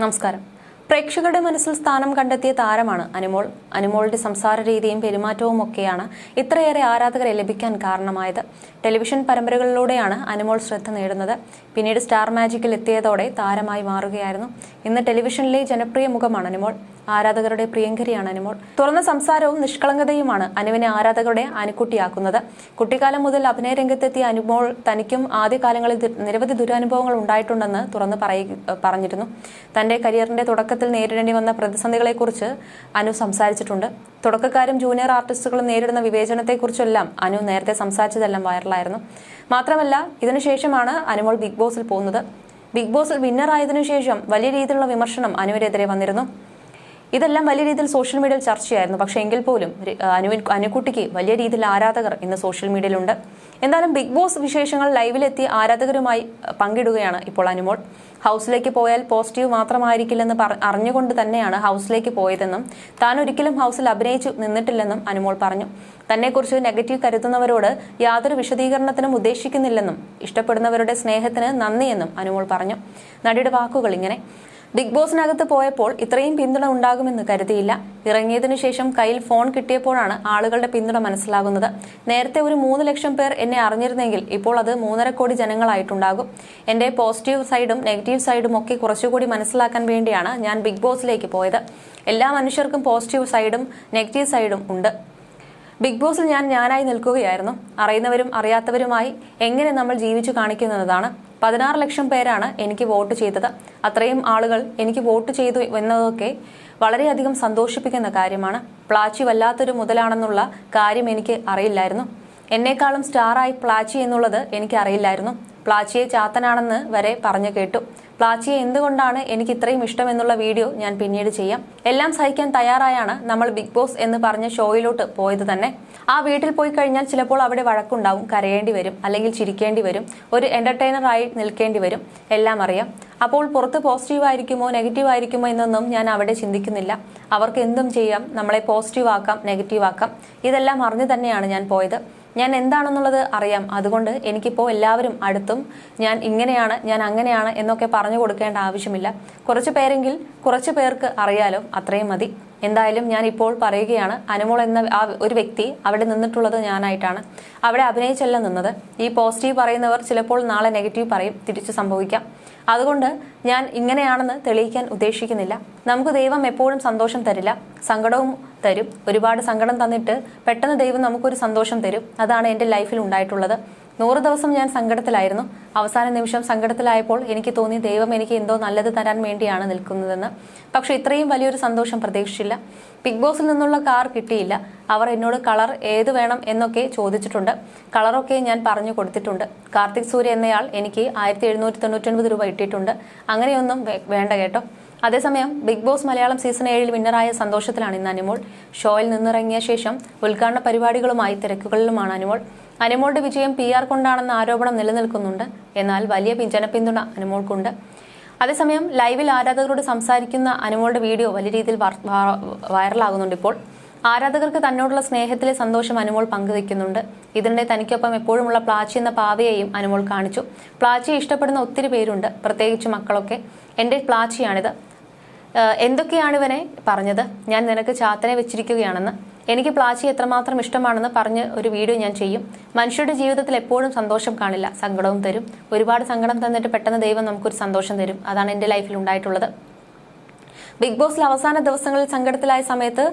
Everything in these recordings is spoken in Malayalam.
നമസ്കാരം. പ്രേക്ഷകരുടെ മനസ്സിൽ സ്ഥാനം കണ്ടെത്തിയ താരമാണ് അനുമോൾ. അനുമോളുടെ സംസാര രീതിയും പെരുമാറ്റവും ഒക്കെയാണ് ഇത്രയേറെ ആരാധകരെ ലഭിക്കാൻ കാരണമായത്. ടെലിവിഷൻ പരമ്പരകളിലൂടെയാണ് അനുമോൾ ശ്രദ്ധ നേടുന്നത്. പിന്നീട് സ്റ്റാർ മാജിക്കിൽ എത്തിയതോടെ താരമായി മാറുകയായിരുന്നു. ഇന്ന് ടെലിവിഷനിലെ ജനപ്രിയ മുഖമാണ് അനുമോൾ. ആരാധകരുടെ പ്രിയങ്കരിയാണ് അനുമോൾ. തുറന്ന സംസാരവും നിഷ്കളങ്കതയുമാണ് അനുവിനെ ആരാധകരുടെ അനുക്കുട്ടിയാക്കുന്നത് കുട്ടിക്കാലം മുതൽ അഭിനയ രംഗത്തെത്തിയ അനുമോൾ തനിക്കും ആദ്യകാലങ്ങളിൽ നിരവധി ദുരനുഭവങ്ങൾ ഉണ്ടായിട്ടുണ്ടെന്ന് തുറന്ന് പറഞ്ഞിരുന്നു. തന്റെ കരിയറിന്റെ തുടക്കത്തിൽ നേരിടേണ്ടി വന്ന പ്രതിസന്ധികളെക്കുറിച്ച് അനു സംസാരിച്ചിട്ടുണ്ട്. തുടക്കക്കാരും ജൂനിയർ ആർട്ടിസ്റ്റുകളും നേരിടുന്ന വിവേചനത്തെക്കുറിച്ചെല്ലാം അനു നേരത്തെ സംസാരിച്ചതെല്ലാം വൈറലായിരുന്നു. മാത്രമല്ല ഇതിനുശേഷമാണ് അനുമോൾ ബിഗ് ബോസിൽ പോകുന്നത്. ബിഗ് ബോസിൽ വിന്നർ ആയതിനു ശേഷം വലിയ രീതിയിലുള്ള വിമർശനം അനുവിനെതിരെ വന്നിരുന്നു. ഇതെല്ലാം വലിയ രീതിയിൽ സോഷ്യൽ മീഡിയയിൽ ചർച്ചയായിരുന്നു. പക്ഷേ എങ്കിൽ പോലും അനുവിൻ അനുക്കുട്ടിക്ക് വലിയ രീതിയിൽ ആരാധകർ ഇന്ന് സോഷ്യൽ മീഡിയയിലുണ്ട് എന്തായാലും ബിഗ് ബോസ് വിശേഷങ്ങൾ ലൈവിലെത്തി ആരാധകരുമായി പങ്കിടുകയാണ് ഇപ്പോൾ അനുമോൾ. ഹൗസിലേക്ക് പോയാൽ പോസിറ്റീവ് മാത്രമായിരിക്കില്ലെന്ന് അറിഞ്ഞുകൊണ്ട് തന്നെയാണ് ഹൗസിലേക്ക് പോയതെന്നും താൻ ഒരിക്കലും ഹൗസിൽ അഭിനയിച്ചു നിന്നിട്ടില്ലെന്നും അനുമോൾ പറഞ്ഞു. തന്നെക്കുറിച്ച് നെഗറ്റീവ് കരുതുന്നവരോട് യാതൊരു വിശദീകരണത്തിനും ഉദ്ദേശിക്കുന്നില്ലെന്നും ഇഷ്ടപ്പെടുന്നവരുടെ സ്നേഹത്തിന് നന്ദിയെന്നും അനുമോൾ പറഞ്ഞു. നടിയുടെ വാക്കുകൾ ഇങ്ങനെ. ബിഗ് ബോസിനകത്ത് പോയപ്പോൾ ഇത്രയും പിന്തുണ ഉണ്ടാകുമെന്ന് കരുതിയില്ല. ഇറങ്ങിയതിനു ശേഷം കയ്യിൽ ഫോൺ കിട്ടിയപ്പോഴാണ് ആളുകളുടെ പിന്തുണ മനസ്സിലാകുന്നത്. നേരത്തെ ഒരു മൂന്ന് ലക്ഷം പേർ എന്നെ അറിഞ്ഞിരുന്നെങ്കിൽ ഇപ്പോൾ അത് മൂന്നര കോടി ജനങ്ങളായിട്ടുണ്ടാകും. എന്റെ പോസിറ്റീവ് സൈഡും നെഗറ്റീവ് സൈഡും ഒക്കെ കുറച്ചുകൂടി മനസ്സിലാക്കാൻ വേണ്ടിയാണ് ഞാൻ ബിഗ് ബോസിലേക്ക് പോയത്. എല്ലാ മനുഷ്യർക്കും പോസിറ്റീവ് സൈഡും നെഗറ്റീവ് സൈഡും ഉണ്ട്. ബിഗ് ബോസിൽ ഞാൻ ഞാനായി നിൽക്കുകയായിരുന്നു. അറിയുന്നവരും അറിയാത്തവരുമായി എങ്ങനെ നമ്മൾ ജീവിച്ചു കാണിക്കുന്നതാണ്. പതിനാറ് ലക്ഷം പേരാണ് എനിക്ക് വോട്ട് ചെയ്തത്. അത്രയും ആളുകൾ എനിക്ക് വോട്ട് ചെയ്തു എന്നതൊക്കെ വളരെയധികം സന്തോഷിപ്പിക്കുന്ന കാര്യമാണ്. പ്ലാച്ചി വല്ലാത്തൊരു മുതലാണെന്നുള്ള കാര്യം എനിക്ക് അറിയില്ലായിരുന്നു. എന്നേക്കാളും സ്റ്റാറായി പ്ലാച്ചി എന്നുള്ളത് എനിക്ക് അറിയില്ലായിരുന്നു. പ്ലാച്ചിയെ ചാത്തനാണെന്ന് വരെ പറഞ്ഞു കേട്ടു. പ്ലാച്ചിയെ എന്തുകൊണ്ടാണ് എനിക്ക് ഇത്രയും ഇഷ്ടം എന്നുള്ള വീഡിയോ ഞാൻ പിന്നീട് ചെയ്യാം. എല്ലാം സഹിക്കാൻ തയ്യാറായാണ് നമ്മൾ ബിഗ് ബോസ് എന്ന് പറഞ്ഞ ഷോയിലോട്ട് പോയത് തന്നെ. ആ വീട്ടിൽ പോയി കഴിഞ്ഞാൽ ചിലപ്പോൾ അവിടെ വഴക്കുണ്ടാവും കരയേണ്ടി വരും അല്ലെങ്കിൽ ചിരിക്കേണ്ടി വരും ഒരു എന്റർടൈനറായി നിൽക്കേണ്ടി വരും എല്ലാം അറിയാം. അപ്പോൾ പുറത്ത് പോസിറ്റീവ് ആയിരിക്കുമോ നെഗറ്റീവ് ആയിരിക്കുമോ എന്നൊന്നും ഞാൻ അവിടെ ചിന്തിക്കുന്നില്ല. അവർക്ക് എന്തും ചെയ്യാം നമ്മളെ പോസിറ്റീവ് ആക്കാം നെഗറ്റീവ് ആക്കാം. ഇതെല്ലാം അറിഞ്ഞു തന്നെയാണ് ഞാൻ പോയത്. ഞാൻ എന്താണെന്നുള്ളത് അറിയാം. അതുകൊണ്ട് എനിക്കിപ്പോൾ എല്ലാവരും അടുത്തും ഞാൻ ഇങ്ങനെയാണ് ഞാൻ അങ്ങനെയാണ് എന്നൊക്കെ പറഞ്ഞു കൊടുക്കേണ്ട ആവശ്യമില്ല. കുറച്ച് പേരെങ്കിൽ കുറച്ച് പേർക്ക് അറിയാലോ അത്രയും മതി. എന്തായാലും ഞാൻ ഇപ്പോൾ പറയുകയാണ് അനുമോൾ എന്ന ആ ഒരു വ്യക്തി അവിടെ നിന്നിട്ടുള്ളത് ഞാനായിട്ടാണ്. അവിടെ അഭിനയിച്ചല്ല നിന്നത്. ഈ പോസിറ്റീവ് പറയുന്നവർ ചിലപ്പോൾ നാളെ നെഗറ്റീവ് പറയും തിരിച്ചു സംഭവിക്കാം. അതുകൊണ്ട് ഞാൻ ഇങ്ങനെയാണെന്ന് തെളിയിക്കാൻ ഉദ്ദേശിക്കുന്നില്ല. നമുക്ക് ദൈവം എപ്പോഴും സന്തോഷം തരില്ല. സങ്കടവും തരും. ഒരുപാട് സങ്കടം തന്നിട്ട് പെട്ടെന്ന് ദൈവം നമുക്കൊരു സന്തോഷം തരും. അതാണ് എന്റെ ലൈഫിൽ ഉണ്ടായിട്ടുള്ളത്. നൂറ് ദിവസം ഞാൻ സങ്കടത്തിലായിരുന്നു. അവസാന നിമിഷം സങ്കടത്തിലായപ്പോൾ എനിക്ക് തോന്നി ദൈവം എനിക്ക് എന്തോ നല്ലത് തരാൻ വേണ്ടിയാണ് നിൽക്കുന്നതെന്ന്. പക്ഷെ ഇത്രയും വലിയൊരു സന്തോഷം പ്രതീക്ഷിച്ചില്ല. ബിഗ് ബോസിൽ നിന്നുള്ള കാർ കിട്ടിയില്ല. അവർ എന്നോട് കളർ ഏത് വേണം എന്നൊക്കെ ചോദിച്ചിട്ടുണ്ട്. കളറൊക്കെ ഞാൻ പറഞ്ഞു കൊടുത്തിട്ടുണ്ട്. കാർത്തിക് സൂര്യ എന്നയാൾ എനിക്ക് ആയിരത്തി എഴുന്നൂറ്റി തൊണ്ണൂറ്റൊൻപത് രൂപ ഇട്ടിട്ടുണ്ട്. അങ്ങനെയൊന്നും വേണ്ട കേട്ടോ. അതേസമയം ബിഗ് ബോസ് മലയാളം സീസൺ ഏഴിൽ വിന്നറായ സന്തോഷത്തിലാണ് ഇന്ന് അനുമോൾ. ഷോയിൽ നിന്നിറങ്ങിയ ശേഷം ഉദ്ഘാടന പരിപാടികളുമായി തിരക്കുകളിലുമാണ് അനുമോൾ. അനുമോളുടെ വിജയം പി ആർ കൊണ്ടാണെന്ന ആരോപണം നിലനിൽക്കുന്നുണ്ട്. എന്നാൽ വലിയ ജനപിന്തുണ അനുമോൾക്കുണ്ട്. അതേസമയം ലൈവിൽ ആരാധകരോട് സംസാരിക്കുന്ന അനുമോളുടെ വീഡിയോ വലിയ രീതിയിൽ വൈറലാകുന്നുണ്ട് ഇപ്പോൾ. ആരാധകർക്ക് തന്നോടുള്ള സ്നേഹത്തിലെ സന്തോഷം അനുമോൾ പങ്കുവെക്കുന്നുണ്ട് ഇതിനിടെ തനിക്കൊപ്പം എപ്പോഴുമുള്ള പ്ലാച്ചി എന്ന പാവയെയും അനുമോൾ കാണിച്ചു. പ്ലാച്ചിയെ ഇഷ്ടപ്പെടുന്ന ഒത്തിരി പേരുണ്ട് പ്രത്യേകിച്ച് മക്കളൊക്കെ. എന്റെ പ്ലാച്ചിയാണിത്. എന്തൊക്കെയാണ് ഇവനെ പറഞ്ഞത്? ഞാൻ നിനക്ക് ചാത്തനെ വെച്ചിരിക്കുകയാണെന്ന്. എനിക്ക് പ്ലാച്ചി എത്രമാത്രം ഇഷ്ടമാണെന്ന് പറഞ്ഞ് ഒരു വീഡിയോ ഞാൻ ചെയ്യും. മനുഷ്യരുടെ ജീവിതത്തിൽ എപ്പോഴും സന്തോഷം കാണില്ല. സങ്കടവും തരും. ഒരുപാട് സങ്കടം തന്നിട്ട് പെട്ടെന്ന് ദൈവം നമുക്കൊരു സന്തോഷം തരും. അതാണ് എന്റെ ലൈഫിൽ ഉണ്ടായിട്ടുള്ളത്. ബിഗ് ബോസിൽ അവസാന ദിവസങ്ങളിൽ സങ്കടത്തിലായ സമയത്ത്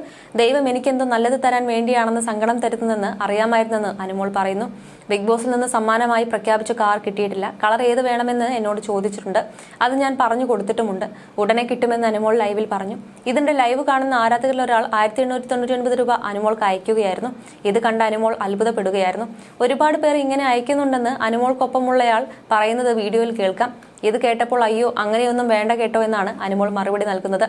ദൈവം എനിക്കെന്തോ നല്ലത് തരാൻ വേണ്ടിയാണെന്ന് സങ്കടം തരുന്നതെന്ന് അറിയാമായിരുന്നെന്ന് അനുമോൾ പറയുന്നു. ബിഗ് ബോസിൽ നിന്ന് സമ്മാനമായി പ്രഖ്യാപിച്ച കാർ കിട്ടിയിട്ടില്ല. കളർ ഏത് വേണമെന്ന് എന്നോട് ചോദിച്ചിട്ടുണ്ട്. അത് ഞാൻ പറഞ്ഞു കൊടുത്തിട്ടുമുണ്ട്. ഉടനെ കിട്ടുമെന്ന് അനുമോൾ ലൈവിൽ പറഞ്ഞു. ഇതിന്റെ ലൈവ് കാണുന്ന ആരാധകരിൽ ഒരാൾ ആയിരത്തി എണ്ണൂറ്റി തൊണ്ണൂറ്റി ഒൻപത് രൂപ അനുമോൾക്ക് അയക്കുകയായിരുന്നു. ഇത് കണ്ട അനുമോൾ അത്ഭുതപ്പെടുകയായിരുന്നു. ഒരുപാട് പേർ ഇങ്ങനെ അയക്കുന്നുണ്ടെന്ന് അനുമോൾക്കൊപ്പമുള്ളയാൾ പറയുന്നത് വീഡിയോയിൽ കേൾക്കാം. ഇത് കേട്ടപ്പോൾ അയ്യോ അങ്ങനെയൊന്നും വേണ്ട കേട്ടോ എന്നാണ് അനുമോൾ മറുപടി നൽകുന്നത്.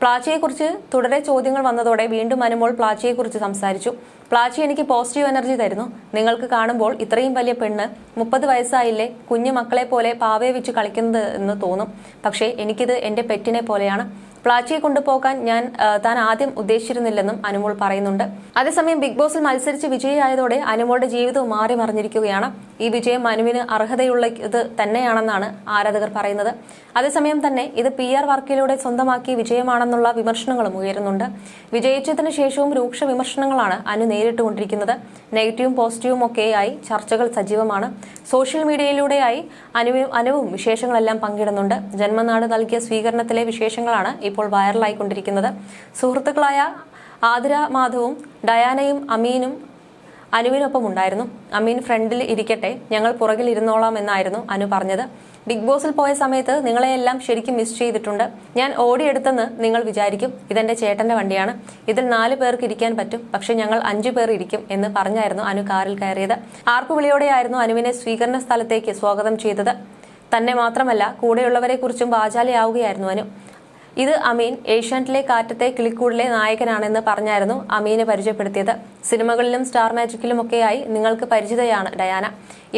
പ്ലാച്ചിയെക്കുറിച്ച് തുടരെ ചോദ്യങ്ങൾ വന്നതോടെ വീണ്ടും അനുമോൾ പ്ലാച്ചിയെക്കുറിച്ച് സംസാരിച്ചു. പ്ലാച്ചി എനിക്ക് പോസിറ്റീവ് എനർജി തരുന്നു. നിങ്ങൾക്ക് കാണുമ്പോൾ ഇത്രയും വലിയ പെണ്ണ് മുപ്പത് വയസ്സായില്ലേ കുഞ്ഞു മക്കളെ പോലെ പാവയെ വെച്ച് കളിക്കുന്നത് എന്ന് തോന്നും. പക്ഷേ എനിക്കിത് എന്റെ പെറ്റിനെ പോലെയാണ്. പ്ലാച്ചിയെ കൊണ്ടുപോകാൻ ഞാൻ താൻ ആദ്യം ഉദ്ദേശിച്ചിരുന്നില്ലെന്നും അനുമോൾ പറയുന്നുണ്ട്. അതേസമയം ബിഗ് ബോസിൽ മത്സരിച്ച് വിജയിയായതോടെ അനുമോളുടെ ജീവിതവും മാറി മറിഞ്ഞിരിക്കുകയാണ്. ഈ വിജയം അനുവിന് അർഹതയുള്ള ഇത് തന്നെയാണെന്നാണ് ആരാധകർ പറയുന്നത്. അതേസമയം തന്നെ ഇത് പി ആർ വർക്കിലൂടെ സ്വന്തമാക്കിയ വിജയമാണെന്നുള്ള വിമർശനങ്ങളും ഉയരുന്നുണ്ട്. വിജയിച്ചതിന് ശേഷവും രൂക്ഷ വിമർശനങ്ങളാണ് അനു നേരിട്ടുകൊണ്ടിരിക്കുന്നത്. നെഗറ്റീവും പോസിറ്റീവും ഒക്കെയായി ചർച്ചകൾ സജീവമാണ്. സോഷ്യൽ മീഡിയയിലൂടെയായി അനുവും അനുവും വിശേഷങ്ങളെല്ലാം പങ്കിടുന്നുണ്ട്. ജന്മനാട് നൽകിയ സ്വീകരണത്തിലെ വിശേഷങ്ങളാണ് ഇപ്പോൾ വൈറലായിക്കൊണ്ടിരിക്കുന്നത്. സുഹൃത്തുക്കളായ ആതിര മാധവും ഡയാനയും അമീനും അനുവിനൊപ്പം ഉണ്ടായിരുന്നു. അമീൻ ഫ്രണ്ടിൽ ഇരിക്കട്ടെ ഞങ്ങൾ പുറകിൽ ഇരുന്നോളാം എന്നായിരുന്നു അനു പറഞ്ഞത്. ബിഗ് ബോസിൽ പോയ സമയത്ത് നിങ്ങളെയെല്ലാം ശരിക്കും മിസ് ചെയ്തിട്ടുണ്ട്. ഞാൻ ഓടിയെടുത്തെന്ന് നിങ്ങൾ വിചാരിക്കും. ഇതെന്റെ ചേട്ടന്റെ വണ്ടിയാണ്. ഇതിൽ നാല് പേർക്ക് ഇരിക്കാൻ പറ്റും. പക്ഷെ ഞങ്ങൾ അഞ്ചു പേർ ഇരിക്കും എന്ന് പറഞ്ഞായിരുന്നു അനു കാറിൽ കയറിയത്. ആർപ്പുവിളിയോടെയായിരുന്നു അനുവിനെ സ്വീകരണ സ്ഥലത്തേക്ക് സ്വാഗതം ചെയ്തത്. തന്നെ മാത്രമല്ല കൂടെയുള്ളവരെക്കുറിച്ചും വാചാലയാവുകയായിരുന്നു അനു. ഇത് അമീൻ ഏഷ്യാനെറ്റിലെ കാറ്റത്തെ കിളിക്കൂടിലെ നായകനാണെന്ന് പറഞ്ഞായിരുന്നു അമീനെ പരിചയപ്പെടുത്തിയത്. സിനിമകളിലും സ്റ്റാർ മാജിക്കിലും ഒക്കെയായി നിങ്ങൾക്ക് പരിചിതയാണ് ഡയാന.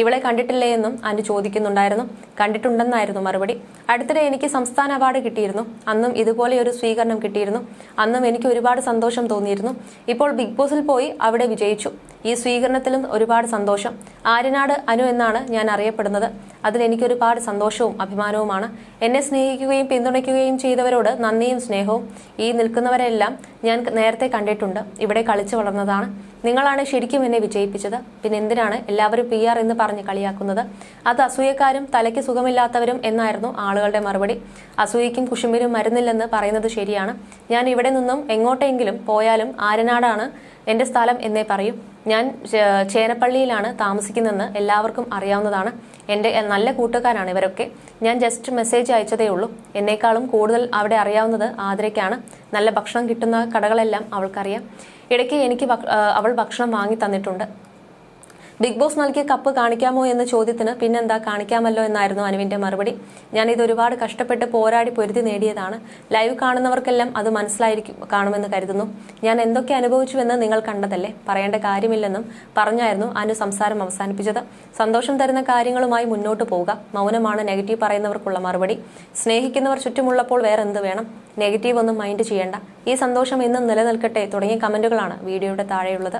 ഇവളെ കണ്ടിട്ടില്ലേ എന്നും അനു ചോദിക്കുന്നുണ്ടായിരുന്നു. കണ്ടിട്ടുണ്ടെന്നായിരുന്നു മറുപടി. അടുത്തിടെ എനിക്ക് സംസ്ഥാന അവാർഡ് കിട്ടിയിരുന്നു. അന്നും ഇതുപോലെ ഒരു സ്വീകരണം കിട്ടിയിരുന്നു. അന്നും എനിക്ക് ഒരുപാട് സന്തോഷം തോന്നിയിരുന്നു. ഇപ്പോൾ ബിഗ് ബോസിൽ പോയി അവിടെ വിജയിച്ചു. ഈ സ്വീകരണത്തിലും ഒരുപാട് സന്തോഷം. ആര്യനാട് അനു എന്നാണ് ഞാൻ അറിയപ്പെടുന്നത്. അതിൽ എനിക്ക് ഒരുപാട് സന്തോഷവും അഭിമാനവുമാണ്. എന്നെ സ്നേഹിക്കുകയും പിന്തുണയ്ക്കുകയും ചെയ്തവരോട് നന്ദിയും സ്നേഹവും. ഈ നിൽക്കുന്നവരെല്ലാം ഞാൻ നേരത്തെ കണ്ടിട്ടുണ്ട്. ഇവിടെ കളിച്ചു വളർന്നതാണ് നിങ്ങളാണ് ശരിക്കും എന്നെ വിജയിപ്പിച്ചത്. പിന്നെ എന്തിനാണ് എല്ലാവരും പി ആർ എന്ന് പറഞ്ഞ് കളിയാക്കുന്നത്? അത് അസൂയക്കാരും തലയ്ക്ക് സുഖമില്ലാത്തവരും എന്നായിരുന്നു ആളുകളുടെ മറുപടി. അസൂയക്കും കുശുമ്പിനും മരുന്നില്ലെന്ന് പറയുന്നത് ശരിയാണ്. ഞാൻ ഇവിടെ നിന്നും എങ്ങോട്ടെങ്കിലും പോയാലും ആരനാടാണ് എന്റെ സ്ഥലം എന്നേ പറയും. ഞാൻ ചേനപ്പള്ളിയിലാണ് താമസിക്കുന്നതെന്ന് എല്ലാവർക്കും അറിയാവുന്നതാണ്. എന്റെ നല്ല കൂട്ടുകാരാണ് ഇവരൊക്കെ. ഞാൻ ജസ്റ്റ് മെസ്സേജ് അയച്ചതേ ഉള്ളൂ. എന്നേക്കാളും കൂടുതൽ അവിടെ അറിയാവുന്നത് ആതിരയ്ക്കാണ്. നല്ല ഭക്ഷണം കിട്ടുന്ന കടകളെല്ലാം അവൾക്കറിയാം. ഇടയ്ക്ക് എനിക്ക് അവൾ ഭക്ഷണം വാങ്ങി തന്നിട്ടുണ്ട്. ബിഗ് ബോസ് നൽകിയ കപ്പ് കാണിക്കാമോ എന്ന ചോദ്യത്തിന് പിന്നെന്താ കാണിക്കാമല്ലോ എന്നായിരുന്നു അനുവിന്റെ മറുപടി. ഞാൻ ഇത് ഒരുപാട് കഷ്ടപ്പെട്ട് പോരാടി പൊരുതി നേടിയതാണ്. ലൈവ് കാണുന്നവർക്കെല്ലാം അത് മനസ്സിലായിരിക്കും കാണുമെന്ന് കരുതുന്നു. ഞാൻ എന്തൊക്കെ അനുഭവിച്ചുവെന്ന് നിങ്ങൾ കണ്ടതല്ലേ? പറയേണ്ട കാര്യമില്ലെന്നും പറഞ്ഞായിരുന്നു അനു സംസാരം അവസാനിപ്പിച്ചത്. സന്തോഷം തരുന്ന കാര്യങ്ങളുമായി മുന്നോട്ട് പോവുക. മൗനമാണ് നെഗറ്റീവ് പറയുന്നവർക്കുള്ള മറുപടി. സ്നേഹിക്കുന്നവർ ചുറ്റുമുള്ളപ്പോൾ വേറെ എന്ത് വേണം? നെഗറ്റീവ് ഒന്നും മൈൻഡ് ചെയ്യേണ്ട. ഈ സന്തോഷം എന്നും നിലനിൽക്കട്ടെ തുടങ്ങിയ കമന്റുകളാണ് വീഡിയോയുടെ താഴെയുള്ളത്.